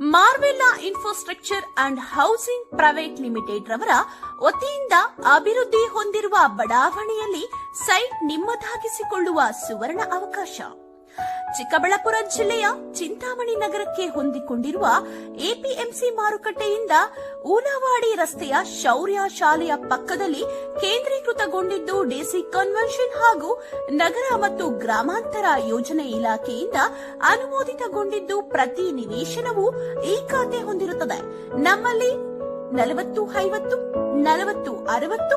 Marvella infrastructure and housing private limited ರವರ ವತಿಯಿಂದ ಅಭಿವೃದ್ಧಿ ಹೊಂದಿರುವ ಬಡಾವಣೆಯಲ್ಲಿ ಸೈಟ್ ನಿಮ್ಮದಾಗಿಸಿಕೊಳ್ಳುವ ಸುವರ್ಣ ಅವಕಾಶ. ಚಿಕ್ಕಬಳ್ಳಾಪುರ ಜಿಲ್ಲೆಯ ಚಿಂತಾಮಣಿ ನಗರಕ್ಕೆ ಹೊಂದಿಕೊಂಡಿರುವ ಎಪಿಎಂಸಿ ಮಾರುಕಟ್ಟೆಯಿಂದ ಊಲವಾಡಿ ರಸ್ತೆಯ ಶೌರ್ಯ ಶಾಲೆಯ ಪಕ್ಕದಲ್ಲಿ ಕೇಂದ್ರೀಕೃತಗೊಂಡಿದ್ದು ಡಿಸಿ ಕನ್ವೆನ್ಷನ್ ಹಾಗೂ ನಗರ ಮತ್ತು ಗ್ರಾಮಾಂತರ ಯೋಜನೆ ಇಲಾಖೆಯಿಂದ ಅನುಮೋದಿತಗೊಂಡಿದ್ದು ಪ್ರತಿ ನಿವೇಶನವೂ ಈ ಖಾತೆ ಹೊಂದಿರುತ್ತದೆ. ನಮ್ಮಲ್ಲಿ ನಲವತ್ತು, ಐವತ್ತು, ನಲವತ್ತು, ಅರವತ್ತು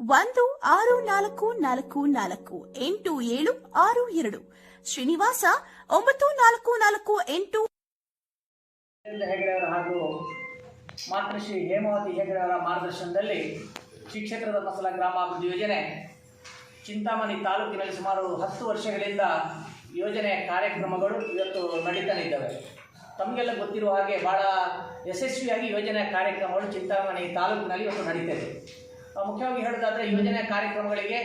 ಒಂದು ಆರು ನಾಲ್ಕು ನಾಲ್ಕು ನಾಲ್ಕು ಎಂಟು ಏಳು ಆರು ಎರಡು. ಶ್ರೀನಿವಾಸ ಒಂಬತ್ತು ನಾಲ್ಕು ನಾಲ್ಕು ಎಂಟು. ಹೆಗಡೆಯವರ ಹಾಗೂ ಮಾತೃಶ್ರೀ ಹೇಮಾವತಿ ಹೆಗಡೆಯವರ ಮಾರ್ಗದರ್ಶನದಲ್ಲಿ ಶ್ರೀ ಮಸಲ ಗ್ರಾಮ ಗ್ರಾಮಾಭಿವೃದ್ಧಿ ಯೋಜನೆ ಚಿಂತಾಮಣಿ ತಾಲೂಕಿನಲ್ಲಿ ಸುಮಾರು ಹತ್ತು ವರ್ಷಗಳಿಂದ ಯೋಜನೆ ಕಾರ್ಯಕ್ರಮಗಳು ಇವತ್ತು ನಡೀತಾನೆ ಇದ್ದಾವೆ ತಮಗೆಲ್ಲ ಗೊತ್ತಿರುವ ಹಾಗೆ ಭಾಳ ಯಶಸ್ವಿಯಾಗಿ ಯೋಜನೆ ಕಾರ್ಯಕ್ರಮಗಳು ಚಿಂತಾಮಣಿ ತಾಲೂಕಿನಲ್ಲಿ ಇವತ್ತು ನಡೀತಾ ಆ, ಮುಖ್ಯವಾಗಿ ಹೇಳೋದಾದ್ರೆ ಯೋಜನೆ ಕಾರ್ಯಕ್ರಮಗಳಿಗೆ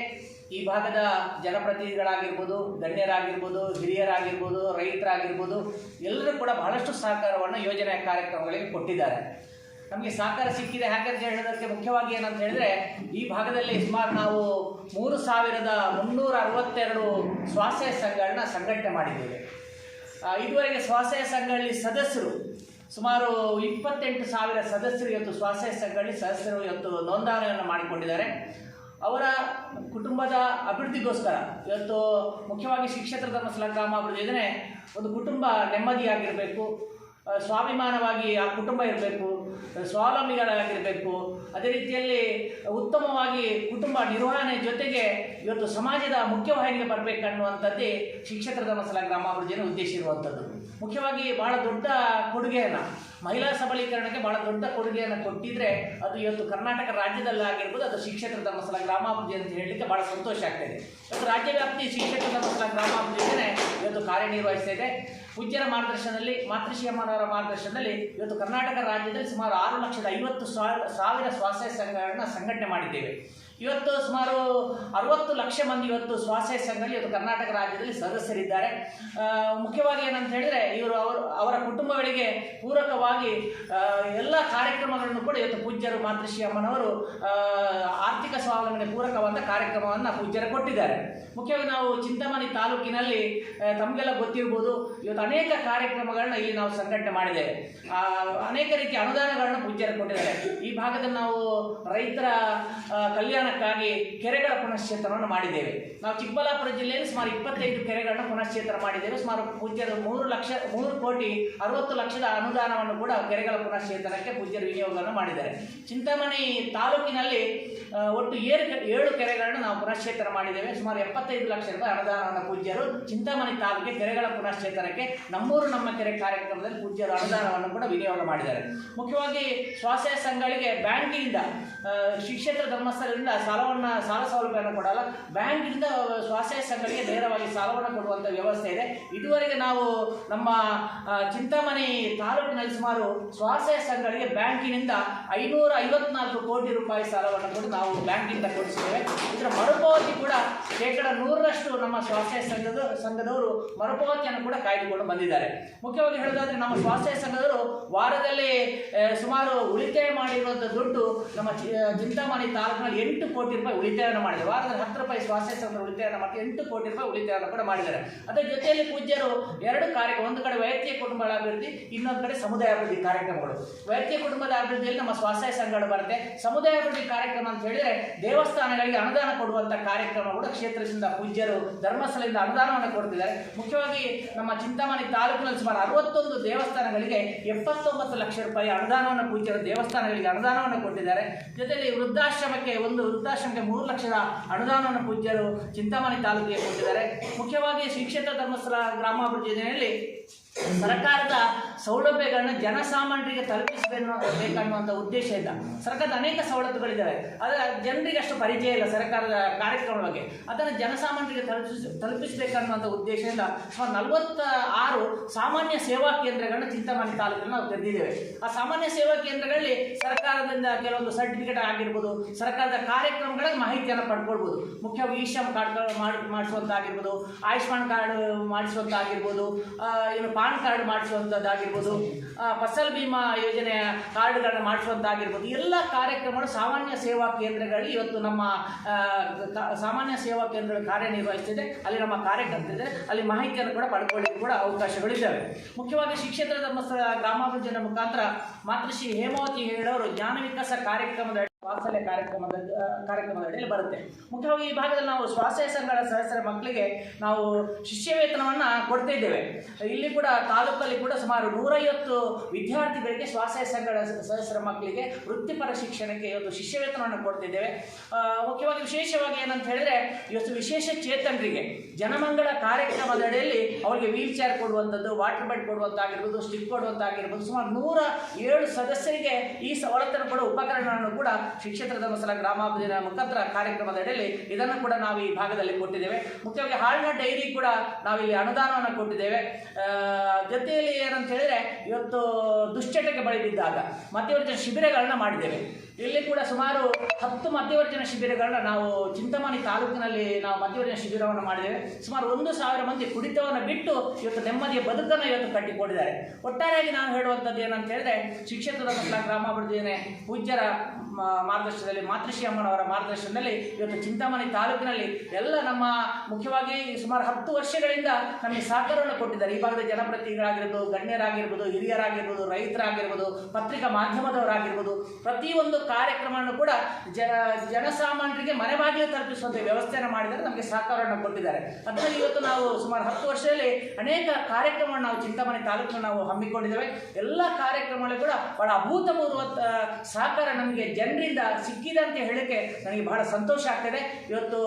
ಈ ಭಾಗದ ಜನಪ್ರತಿನಿಧಿಗಳಾಗಿರ್ಬೋದು, ಗಣ್ಯರಾಗಿರ್ಬೋದು, ಹಿರಿಯರಾಗಿರ್ಬೋದು, ರೈತರಾಗಿರ್ಬೋದು, ಎಲ್ಲರೂ ಕೂಡ ಬಹಳಷ್ಟು ಸಹಕಾರವನ್ನು ಯೋಜನೆ ಕಾರ್ಯಕ್ರಮಗಳಿಗೆ ಕೊಟ್ಟಿದ್ದಾರೆ. ನಮಗೆ ಸಹಕಾರ ಸಿಕ್ಕಿದೆ. ಯಾಕಂತ ಹೇಳೋದಕ್ಕೆ ಮುಖ್ಯವಾಗಿ ಏನಂತ ಹೇಳಿದ್ರೆ, ಈ ಭಾಗದಲ್ಲಿ ಸುಮಾರು ನಾವು ಮೂರು ಸಾವಿರದ ಮುನ್ನೂರ ಅರವತ್ತೆರಡು ಸ್ವಾಸಯ ಸಂಘಗಳನ್ನ ಸಂಘಟನೆ ಮಾಡಿದ್ದೇವೆ. ಇದುವರೆಗೆ ಸ್ವಾಸಯ ಸಂಘಗಳಲ್ಲಿ ಸದಸ್ಯರು ಸುಮಾರು ಇಪ್ಪತ್ತೆಂಟು ಸಾವಿರ ಸದಸ್ಯರು ಇವತ್ತು ಸ್ವಸಹಾಯ ಸಂಘಗಳಲ್ಲಿ ಸದಸ್ಯರು ಇವತ್ತು ನೋಂದಣಿಯನ್ನು ಮಾಡಿಕೊಂಡಿದ್ದಾರೆ. ಅವರ ಕುಟುಂಬದ ಅಭಿವೃದ್ಧಿಗೋಸ್ಕರ ಇವತ್ತು ಮುಖ್ಯವಾಗಿ ಶಿಕ್ಷತ್ರ ಧರ್ಮಸ್ಥಳ ಗ್ರಾಮಾಭಿವೃದ್ಧಿ ಯೋಜನೆ ಒಂದು ಕುಟುಂಬ ನೆಮ್ಮದಿಯಾಗಿರಬೇಕು ಸ್ವಾಭಿಮಾನವಾಗಿ ಆ ಕುಟುಂಬ ಇರಬೇಕು ಸ್ವಾವಲಂಬಿಗಳಾಗಿರಬೇಕು ಅದೇ ರೀತಿಯಲ್ಲಿ ಉತ್ತಮವಾಗಿ ಕುಟುಂಬ ನಿರ್ವಹಣೆ ಜೊತೆಗೆ ಇವತ್ತು ಸಮಾಜದ ಮುಖ್ಯವಾಹಿನಿಗೆ ಬರಬೇಕನ್ನುವಂಥದ್ದೇ ಶಿಕ್ಷಕರ ಧರ್ಮಸ್ಥಳ ಗ್ರಾಮಾಭಿವೃದ್ಧಿಯನ್ನು ಉದ್ದೇಶಿರುವಂಥದ್ದು ಮುಖ್ಯವಾಗಿ ಬಹಳ ದೊಡ್ಡ ಕೊಡುಗೆಯನ್ನು, ಮಹಿಳಾ ಸಬಲೀಕರಣಕ್ಕೆ ಬಹಳ ದೊಡ್ಡ ಕೊಡುಗೆಯನ್ನು ಕೊಟ್ಟಿದ್ರೆ ಅದು ಇವತ್ತು ಕರ್ನಾಟಕ ರಾಜ್ಯದಲ್ಲಾಗಿರ್ಬೋದು, ಅದು ಶಿಕ್ಷಕರ ಧರ್ಮಸ್ಥಳ ಗ್ರಾಮಾಭಿವೃದ್ಧಿ ಅಂತ ಹೇಳಲಿಕ್ಕೆ ಬಹಳ ಸಂತೋಷ ಆಗ್ತಾಯಿದೆ ಇವತ್ತು ರಾಜ್ಯ ವ್ಯಾಪ್ತಿ ಶಿಕ್ಷತ್ರ ಧರ್ಮಸ್ಥಳ ಗ್ರಾಮಾಭಿವೃದ್ಧಿ ಯೋಜನೆ ಇವತ್ತು ಕಾರ್ಯನಿರ್ವಹಿಸ್ತಾ ಇದೆ. ಪೂಜ್ಯರ ಮಾರ್ಗದರ್ಶನದಲ್ಲಿ, ಮಾತೃಶ್ರೀ ಅಮ್ಮನವರ ಮಾರ್ಗದರ್ಶನದಲ್ಲಿ ಇವತ್ತು ಕರ್ನಾಟಕ ರಾಜ್ಯದಲ್ಲಿ ಸುಮಾರು ಆರು ಲಕ್ಷದ ಐವತ್ತು ಸಾವಿರ ಸಾವಿರ ಸ್ವಾಸ್ಥ್ಯ ಸಂಘಗಳನ್ನ ಸಂಘಟನೆ ಮಾಡಿದ್ದೇವೆ. ಇವತ್ತು ಸುಮಾರು ಅರವತ್ತು ಲಕ್ಷ ಮಂದಿ ಇವತ್ತು ಸ್ವಾಸ್ಥ್ಯ ಸಂಘದಲ್ಲಿ ಇವತ್ತು ಕರ್ನಾಟಕ ರಾಜ್ಯದಲ್ಲಿ ಸದಸ್ಯರಿದ್ದಾರೆ. ಮುಖ್ಯವಾಗಿ ಏನಂತ ಹೇಳಿದ್ರೆ ಇವರು ಅವರು ಅವರ ಕುಟುಂಬಗಳಿಗೆ ಪೂರಕವಾಗಿ ಎಲ್ಲ ಕಾರ್ಯಕ್ರಮಗಳನ್ನು ಕೂಡ ಇವತ್ತು ಪೂಜ್ಯರು ಮಾತೃಶ್ರೀ ಅಮ್ಮನವರು ಆರ್ಥಿಕ ಸ್ವಾವಲಂಬನೆ ಪೂರಕವಾದ ಕಾರ್ಯಕ್ರಮವನ್ನು ಪೂಜ್ಯರು ಕೊಟ್ಟಿದ್ದಾರೆ. ಮುಖ್ಯವಾಗಿ ನಾವು ಚಿಂತಾಮಣಿ ತಾಲೂಕಿನಲ್ಲಿ ತಮಗೆಲ್ಲ ಗೊತ್ತಿರ್ಬೋದು ಇವತ್ತು ಅನೇಕ ಕಾರ್ಯಕ್ರಮಗಳನ್ನ ಇಲ್ಲಿ ನಾವು ಸಂಘಟನೆ ಮಾಡಿದ್ದೇವೆ. ಅನೇಕ ರೀತಿಯ ಅನುದಾನಗಳನ್ನು ಪೂಜ್ಯರು ಕೊಟ್ಟಿದ್ದಾರೆ. ಈ ಭಾಗದಲ್ಲಿ ನಾವು ರೈತರ ಆ, ಕಲ್ಯಾಣಕ್ಕಾಗಿ ಕೆರೆಗಳ ಪುನಶ್ಚೇತನವನ್ನು ಮಾಡಿದ್ದೇವೆ. ನಾವು ಚಿಕ್ಕಬಳ್ಳಾಪುರ ಜಿಲ್ಲೆಯಲ್ಲಿ ಸುಮಾರು ಇಪ್ಪತ್ತೈದು ಕೆರೆಗಳನ್ನು ಪುನಶ್ಚೇತನ ಮಾಡಿದ್ದೇವೆ. ಸುಮಾರು ಪೂಜ್ಯರು ಮೂರು ಲಕ್ಷ, ಮೂರು ಕೋಟಿ ಅರವತ್ತು ಲಕ್ಷದ ಅನುದಾನವನ್ನು ಕೂಡ ಕೆರೆಗಳ ಪುನಶ್ಚೇತನಕ್ಕೆ ಪೂಜ್ಯರು ವಿನಿಯೋಗವನ್ನು ಮಾಡಿದ್ದಾರೆ. ಚಿಂತಾಮಣಿ ತಾಲೂಕಿನಲ್ಲಿ ಒಟ್ಟು ಏಳು ಏಳು ಕೆರೆಗಳನ್ನು ನಾವು ಪುನಶ್ಚೇತನ ಮಾಡಿದ್ದೇವೆ. ಸುಮಾರು ಎಪ್ಪತ್ತೈದು ಲಕ್ಷ ರೂಪಾಯಿ ಅನುದಾನವನ್ನು ಪೂಜ್ಯರು ಚಿಂತಾಮಣಿ ತಾಲೂಕಿಗೆ ಕೆರೆಗಳ ಪುನಶ್ಚೇತನಕ್ಕೆ ನಮ್ಮೂರು ನಮ್ಮ ಕೆರೆ ಕಾರ್ಯಕ್ರಮದಲ್ಲಿ ಪೂಜ್ಯರು ಅನುದಾನವನ್ನು ಕೂಡ ವಿನಿಯೋಗ ಮಾಡಿದ್ದಾರೆ. ಮುಖ್ಯವಾಗಿ ಸ್ವಾಸ್ಥ್ಯ ಸಂಘಗಳಿಗೆ ಬ್ಯಾಂಕಿನಿಂದ ಶ್ರೀ ಧರ್ಮಸ್ಥಳದಿಂದ ಸಾಲವನ್ನು, ಸಾಲ ಸೌಲಭ್ಯವನ್ನು ಕೊಡಲ್ಲ. ಬ್ಯಾಂಕಿಂದ ಸ್ವಸಹಾಯ ಸಂಘಗಳಿಗೆ ನೇರವಾಗಿ ಸಾಲವನ್ನು ಕೊಡುವಂಥ ವ್ಯವಸ್ಥೆ ಇದೆ. ಇದುವರೆಗೆ ನಾವು ನಮ್ಮ ಚಿಂತಾಮಣಿ ತಾಲೂಕಿನಲ್ಲಿ ಸುಮಾರು ಸ್ವಸಹಾಯ ಸಂಘಗಳಿಗೆ ಬ್ಯಾಂಕಿನಿಂದ ಐನೂರ ಐವತ್ನಾಲ್ಕು ಕೋಟಿ ರೂಪಾಯಿ ಸಾಲವನ್ನು ಕೂಡ ನಾವು ಬ್ಯಾಂಕಿಂದ ಕೊಡಿಸಿದ್ದೇವೆ ಇದರ ಮರುಪಾವತಿ ಕೂಡ ಶೇಕಡ ನೂರರಷ್ಟು ನಮ್ಮ ಸ್ವಸಹಾಯ ಸಂಘದ, ಸಂಘದವರು ಮರುಪಾವತಿಯನ್ನು ಕೂಡ ಕಾಯ್ದುಕೊಂಡು ಬಂದಿದ್ದಾರೆ. ಮುಖ್ಯವಾಗಿ ಹೇಳೋದಾದ್ರೆ ನಮ್ಮ ಸ್ವಸಹಾಯ ಸಂಘದವರು ವಾರದಲ್ಲಿ ಸುಮಾರು ಉಳಿತಾಯ ಮಾಡಿರುವಂಥ ದುಡ್ಡು ನಮ್ಮ ಚಿಂತಾಮಣಿ ತಾಲೂಕಿನಲ್ಲಿ ಎಂಟು ಕೋಟಿ ರೂಪಾಯಿ ಉಳಿತಾಯವನ್ನು ಮಾಡಿದೆ. ವಾರದಲ್ಲಿ ಹತ್ತು ರೂಪಾಯಿ ಸ್ವಾಸ್ಥ್ಯ ಸಂಘ ಉಳಿತಾಯವನ್ನು ಮತ್ತೆ ಎಂಟು ಎಂಟು ಕೋಟಿ ರೂಪಾಯಿ ಉಳಿತಾಯವನ್ನು ಕೂಡ ಮಾಡಿದ್ದಾರೆ. ಅದರ ಜೊತೆಯಲ್ಲಿ ಪೂಜ್ಯರು ಎರಡು ಕಾರ್ಯಕ್ರಮ ಒಂದು ಕಡೆ ವೈಯಕ್ತಿಕ ಕುಟುಂಬಗಳ ಅಭಿವೃದ್ಧಿ, ಇನ್ನೊಂದು ಕಡೆ ಸಮುದಾಯ ಅಭಿವೃದ್ಧಿ ಕಾರ್ಯಕ್ರಮಗಳು. ವೈಯಕ್ತಿಕ ಕುಟುಂಬದ ಅಭಿವೃದ್ಧಿಯಲ್ಲಿ ನಮ್ಮ ಸ್ವಾಸ್ಥ್ಯ ಸಂಘಗಳು ಬರುತ್ತೆ. ಸಮುದಾಯ ಅಭಿವೃದ್ಧಿ ಕಾರ್ಯಕ್ರಮ ಅಂತ ಹೇಳಿದ್ರೆ ದೇವಸ್ಥಾನಗಳಿಗೆ ಅನುದಾನ ಕೊಡುವಂತ ಕಾರ್ಯಕ್ರಮ ಕೂಡ ಕ್ಷೇತ್ರದಿಂದ ಪೂಜ್ಯರು ಧರ್ಮಸ್ಥಳದಿಂದ ಅನುದಾನವನ್ನು ಕೊಡ್ತಿದ್ದಾರೆ. ಮುಖ್ಯವಾಗಿ ನಮ್ಮ ಚಿಂತಾಮಣಿ ತಾಲೂಕಿನಲ್ಲಿ ಸುಮಾರು ಅರವತ್ತೊಂದು ದೇವಸ್ಥಾನಗಳಿಗೆ ಎಪ್ಪತ್ತೊಂಬತ್ತು ಲಕ್ಷ ರೂಪಾಯಿ ಅನುದಾನವನ್ನು ಪೂಜ್ಯರು ದೇವಸ್ಥಾನಗಳಿಗೆ ಅನುದಾನವನ್ನು ಕೊಟ್ಟಿದ್ದಾರೆ. ಜೊತೆಯಲ್ಲಿ ವೃದ್ಧಾಶ್ರಮಕ್ಕೆ ಒಂದು ವೃದ್ಧಾಶ್ರಮಕ್ಕೆ ಮೂರು ಲಕ್ಷದ ಅನುದಾನವನ್ನು ಪೂಜ್ಯರು ಚಿಂತಾಮಣಿ ತಾಲೂಕಿಗೆ ಕೊಟ್ಟಿದ್ದಾರೆ. ಮುಖ್ಯವಾಗಿ ಶ್ರೀ ಕ್ಷೇತ್ರ ಧರ್ಮಸ್ಥಳ ಗ್ರಾಮಾಭಿವೃದ್ಧಿ ಯೋಜನೆಯಲ್ಲಿ ಸರ್ಕಾರದ ಸೌಲಭ್ಯಗಳನ್ನ ಜನಸಾಮಾನ್ಯರಿಗೆ ತಲುಪಿಸಬೇಕು ಉದ್ದೇಶ ಇಲ್ಲ. ಸರ್ಕಾರದ ಅನೇಕ ಸವಲತ್ತುಗಳಿದ್ದಾವೆ ಅದರ ಜನರಿಗೆ ಅಷ್ಟು ಪರಿಚಯ ಇಲ್ಲ ಸರ್ಕಾರದ ಕಾರ್ಯಕ್ರಮದ ಬಗ್ಗೆ. ಅದನ್ನು ಜನಸಾಮಾನ್ಯರಿಗೆ ತಲುಪಿಸ, ತಲುಪಿಸಬೇಕನ್ನುವಂಥ ಉದ್ದೇಶದಿಂದ ಸುಮಾರು ನಲವತ್ತ ಆರು ಸಾಮಾನ್ಯ ಸೇವಾ ಕೇಂದ್ರಗಳನ್ನ ಚಿಂತಾಮಣಿ ತಾಲೂಕನ್ನು ನಾವು ತೆರೆದಿದ್ದೇವೆ ಆ ಸಾಮಾನ್ಯ ಸೇವಾ ಕೇಂದ್ರಗಳಲ್ಲಿ ಸರ್ಕಾರದಿಂದ ಕೆಲವೊಂದು ಸರ್ಟಿಫಿಕೇಟ್ ಆಗಿರ್ಬೋದು, ಸರ್ಕಾರದ ಕಾರ್ಯಕ್ರಮಗಳ ಮಾಹಿತಿಯನ್ನು ಪಡ್ಕೊಳ್ಬೋದು. ಮುಖ್ಯವಾಗಿ ಇ ಕಾರ್ಡ್ ಕಾರ್ಡ್ಗಳು ಮಾಡಿ, ಮಾಡಿಸುವಂತಾಗಿರ್ಬೋದು, ಆಯುಷ್ಮಾನ್ ಕಾರ್ಡ್ ಮಾಡಿಸುವಂಥ ಆಗಿರ್ಬೋದು ಏನು ಪಾನ್ ಕಾರ್ಡ್ ಮಾಡಿಸುವಂಥದ್ದಾಗಿರ್ಬೋದು ಫಸಲ್ ಭೀಮಾ ಯೋಜನೆಯ ಕಾರ್ಡ್ಗಳನ್ನ ಮಾಡಿಸುವಂತಾಗಿರ್ಬೋದು, ಎಲ್ಲ ಕಾರ್ಯಕ್ರಮಗಳು ಸಾಮಾನ್ಯ ಸೇವಾ ಕೇಂದ್ರಗಳಲ್ಲಿ ಇವತ್ತು ನಮ್ಮ ಸಾಮಾನ್ಯ ಸೇವಾ ಕೇಂದ್ರಗಳು ಕಾರ್ಯನಿರ್ವಹಿಸ್ತಿದೆ, ಅಲ್ಲಿ ನಮ್ಮ ಕಾರ್ಯಕರ್ತರಿದೆ ಅಲ್ಲಿ ಮಾಹಿತಿಯನ್ನು ಕೂಡ ಪಡ್ಕೊಳ್ಳಿಕ್ಕೆ ಕೂಡ ಅವಕಾಶಗಳಿದ್ದಾವೆ. ಮುಖ್ಯವಾಗಿ ಶಿಕ್ಷೇತ್ರ ಧರ್ಮಸ್ಥಳ ಗ್ರಾಮಾಭಿವೃದ್ಧಿಯ ಮುಖಾಂತರ ಮಾತೃಶ್ರೀ ಹೇಮಾವತಿ ಹೇಳೋರು ಜ್ಞಾನ ವಿಕಾಸ ಕಾರ್ಯಕ್ರಮದ ವಾತ್ಸಲ್ಯ ಕಾರ್ಯಕ್ರಮದ ಕಾರ್ಯಕ್ರಮದ ಅಡಿಯಲ್ಲಿ ಬರುತ್ತೆ. ಮುಖ್ಯವಾಗಿ ಈ ಭಾಗದಲ್ಲಿ ನಾವು ಸ್ವಾಸ್ಥ್ಯ ಸಂಘದ ಸದಸ್ಯರ ಮಕ್ಕಳಿಗೆ ನಾವು ಶಿಷ್ಯವೇತನವನ್ನು ಕೊಡ್ತಿದ್ದೇವೆ ಕೊಡ್ತಾ ಇದ್ದೇವೆ. ಇಲ್ಲಿ ಕೂಡ ತಾಲೂಕಲ್ಲಿ ಕೂಡ ಸುಮಾರು ನೂರೈವತ್ತು ವಿದ್ಯಾರ್ಥಿಗಳಿಗೆ ಸ್ವಾಸ್ಥ್ಯ ಸಂಘದ ಸದಸ್ಯರ ಮಕ್ಕಳಿಗೆ ವೃತ್ತಿಪರ ಶಿಕ್ಷಣಕ್ಕೆ ಇವತ್ತು ಶಿಷ್ಯವೇತನವನ್ನು ಕೊಡ್ತಿದ್ದೇವೆ ಮುಖ್ಯವಾಗಿ ವಿಶೇಷವಾಗಿ ಏನಂತ ಹೇಳಿದ್ರೆ, ಇವತ್ತು ವಿಶೇಷ ಚೇತನರಿಗೆ ಜನಮಂಗಳ ಕಾರ್ಯಕ್ರಮದ ಅಡಿಯಲ್ಲಿ ಅವರಿಗೆ ವೀಲ್ ಚೇರ್ ಕೊಡುವಂಥದ್ದು, ವಾಟರ್ ಬೆಡ್ ಕೊಡುವಂತಾಗಿರ್ಬೋದು ಸ್ಟಿಕ್ ಕೊಡುವಂತಾಗಿರ್ಬೋದು, ಸುಮಾರು ನೂರ ಏಳು ಸದಸ್ಯರಿಗೆ ಈ ಸವಲತ್ತನ್ನು ಕೊಡುವ ಉಪಕರಣಗಳನ್ನು ಕೂಡ ಶಿಕ್ಷೇತ್ರ ಧರ್ಮಸ್ಥಳ ಗ್ರಾಮಾಭಿವೃದ್ಧಿ ಮುಖಾಂತರ ಕಾರ್ಯಕ್ರಮದ ಅಡಿಯಲ್ಲಿ ಇದನ್ನು ಕೂಡ ನಾವು ಈ ಭಾಗದಲ್ಲಿ ಕೊಟ್ಟಿದ್ದೇವೆ. ಮುಖ್ಯವಾಗಿ ಹಾಲಿನ ಡೈರಿ ಕೂಡ ನಾವಿಲ್ಲಿ ಅನುದಾನವನ್ನು ಕೊಟ್ಟಿದ್ದೇವೆ. ಜೊತೆಯಲ್ಲಿ ಏನಂತ ಹೇಳಿದ್ರೆ ಇವತ್ತು ದುಶ್ಚಟಕ್ಕೆ ಬಳಿದಿದ್ದಾಗ ಮಧ್ಯವರ್ಜನ ಶಿಬಿರಗಳನ್ನ ಮಾಡಿದ್ದೇವೆ. ಇಲ್ಲಿ ಕೂಡ ಸುಮಾರು ಹತ್ತು ಮಧ್ಯವರ್ಜನ ಶಿಬಿರಗಳನ್ನ ನಾವು ಚಿಂತಾಮಣಿ ತಾಲೂಕಿನಲ್ಲಿ ನಾವು ಮಧ್ಯವರ್ಜನ ಶಿಬಿರವನ್ನು ಮಾಡಿದ್ದೇವೆ. ಸುಮಾರು ಒಂದು ಸಾವಿರ ಮಂದಿ ಕುಡಿತವನ್ನು ಬಿಟ್ಟು ಇವತ್ತು ನೆಮ್ಮದಿಯ ಬದುಕನ್ನು ಇವತ್ತು ಕಟ್ಟಿಕೊಂಡಿದ್ದಾರೆ. ಒಟ್ಟಾರೆಯಾಗಿ ನಾನು ಹೇಳುವಂಥದ್ದು ಏನಂತ ಹೇಳಿದ್ರೆ ಶಿಕ್ಷಕರ ಗ್ರಾಮಾಭಿವೃದ್ಧಿ ಪೂಜ್ಯರ ಮಾರ್ಗದರ್ಶನದಲ್ಲಿ ಮಾತೃಶ್ರೀ ಅಮ್ಮನವರ ಮಾರ್ಗದರ್ಶನದಲ್ಲಿ ಇವತ್ತು ಚಿಂತಾಮಣಿ ತಾಲೂಕಿನಲ್ಲಿ ಎಲ್ಲ ನಮ್ಮ ಮುಖ್ಯವಾಗಿ ಸುಮಾರು ಹತ್ತು ವರ್ಷಗಳಿಂದ ನಮಗೆ ಸಹಕಾರವನ್ನು ಕೊಟ್ಟಿದ್ದಾರೆ. ಈ ಭಾಗದ ಜನಪ್ರತಿನಿಧಿಗಳಾಗಿರ್ಬೋದು, ಗಣ್ಯರಾಗಿರ್ಬೋದು, ಹಿರಿಯರಾಗಿರ್ಬೋದು, ರೈತರಾಗಿರ್ಬೋದು, ಪತ್ರಿಕಾ ಮಾಧ್ಯಮದವರಾಗಿರ್ಬೋದು, ಪ್ರತಿಯೊಂದು ಕಾರ್ಯಕ್ರಮವನ್ನು ಕೂಡ ಜನ ಜನಸಾಮಾನ್ಯರಿಗೆ ಮನೆ ಬಾಗಿಲು ತಲುಪಿಸುವಂಥ ವ್ಯವಸ್ಥೆಯನ್ನು ಮಾಡಿದರೆ ನಮಗೆ ಸಹಕಾರವನ್ನು ಕೊಟ್ಟಿದ್ದಾರೆ. ಅದರಲ್ಲಿ ಇವತ್ತು ನಾವು ಸುಮಾರು ಹತ್ತು ವರ್ಷದಲ್ಲಿ ಅನೇಕ ಕಾರ್ಯಕ್ರಮವನ್ನು ನಾವು ಚಿಂತಾಮಣಿ ತಾಲೂಕಿನ ನಾವು ಹಮ್ಮಿಕೊಂಡಿದ್ದೇವೆ. ಎಲ್ಲ ಕಾರ್ಯಕ್ರಮಗಳು ಕೂಡ ಬಹಳ ಅಭೂತಪೂರ್ವ ಸಹಕಾರ ನಮಗೆ ಜನರಿಂದ ಸಿಕ್ಕಿದೆ ಅಂತ ಹೇಳಕ್ಕೆ ನನಗೆ ಬಹಳ ಸಂತೋಷ ಆಗ್ತದೆ. ಇವತ್ತು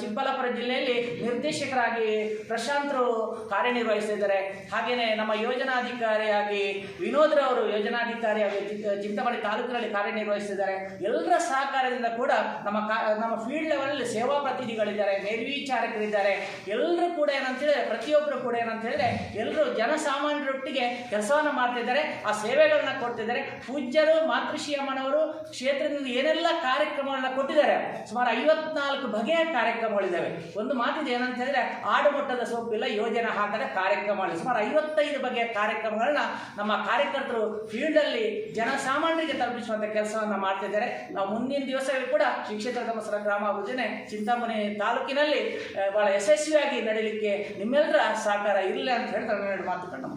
ಚಿಕ್ಕಬಳ್ಳಾಪುರ ಜಿಲ್ಲೆಯಲ್ಲಿ ನಿರ್ದೇಶಕರಾಗಿ ಪ್ರಶಾಂತರು ಕಾರ್ಯನಿರ್ವಹಿಸ್ತಿದ್ದಾರೆ ಹಾಗೆಯೇ ನಮ್ಮ ಯೋಜನಾಧಿಕಾರಿಯಾಗಿ ವಿನೋದ್ರವರು ಯೋಜನಾಧಿಕಾರಿಯಾಗಿ ಚಿಂತಾಮಣಿ ತಾಲೂಕಿನಲ್ಲಿ ಕಾರ್ಯನಿರ್ವಹಿಸ್ತಿದ್ದಾರೆ ಎಲ್ಲರ ಸಹಕಾರದಿಂದ ಕೂಡ ನಮ್ಮ ನಮ್ಮ ಫೀಲ್ಡ್ ಲೆವೆಲಲ್ಲಿ ಸೇವಾ ಪ್ರತಿನಿಧಿಗಳಿದ್ದಾರೆ, ಮೇಲ್ವಿಚಾರಕರಿದ್ದಾರೆ. ಎಲ್ಲರೂ ಕೂಡ ಏನಂತ ಹೇಳಿದ್ರೆ ಪ್ರತಿಯೊಬ್ಬರು ಕೂಡ ಏನಂತ ಹೇಳಿದ್ರೆ ಎಲ್ಲರೂ ಜನಸಾಮಾನ್ಯರೊಟ್ಟಿಗೆ ಕೆಲಸವನ್ನು ಮಾಡ್ತಿದ್ದಾರೆ. ಆ ಸೇವೆಗಳನ್ನ ಕೊಡ್ತಿದ್ದಾರೆ. ಪೂಜ್ಯರು ಮಾತೃಶ್ರೀ ಅಮ್ಮನವರು ಕ್ಷೇತ್ರದಿಂದ ಏನೆಲ್ಲ ಕಾರ್ಯಕ್ರಮಗಳನ್ನ ಕೊಟ್ಟಿದ್ದಾರೆ, ಸುಮಾರು ಐವತ್ನಾಲ್ಕು ಬಗೆಯ ಕಾರ್ಯಕ್ರಮಗಳಿದ್ದಾವೆ. ಒಂದು ಮಾತಿದೆ ಏನಂತ ಹೇಳಿದ್ರೆ ಆಡುಮಟ್ಟದ ಸೊಪ್ಪಿಲ್ಲ, ಯೋಜನೆ ಹಾಕದ ಕಾರ್ಯಕ್ರಮಗಳು. ಸುಮಾರು ಐವತ್ತೈದು ಬಗೆಯ ಕಾರ್ಯಕ್ರಮಗಳನ್ನ ನಮ್ಮ ಕಾರ್ಯಕರ್ತರು ಫೀಲ್ಡಲ್ಲಿ ಜನಸಾಮಾನ್ಯರಿಗೆ ತಲುಪಿಸುವಂಥ ಕೆಲಸವನ್ನು ಮಾಡ್ತಿದ್ದಾರೆ ನಾವು ಮುಂದಿನ ದಿವಸವೇ ಕೂಡ ಶಿಕ್ಷಕರ ಧರ್ಮಸ್ಥಳ ಯೋಜನೆ ಚಿಂತಾಮಣಿ ತಾಲೂಕಿನಲ್ಲಿ ಬಹಳ ಯಶಸ್ವಿಯಾಗಿ ನಡೀಲಿಕ್ಕೆ ನಿಮ್ಮೆಲ್ಲರ ಸಹಕಾರ ಇರಲಿ ಅಂತ ಹೇಳ್ತಾರೆ ಎರಡು ಮಾತುಕೊಂಡು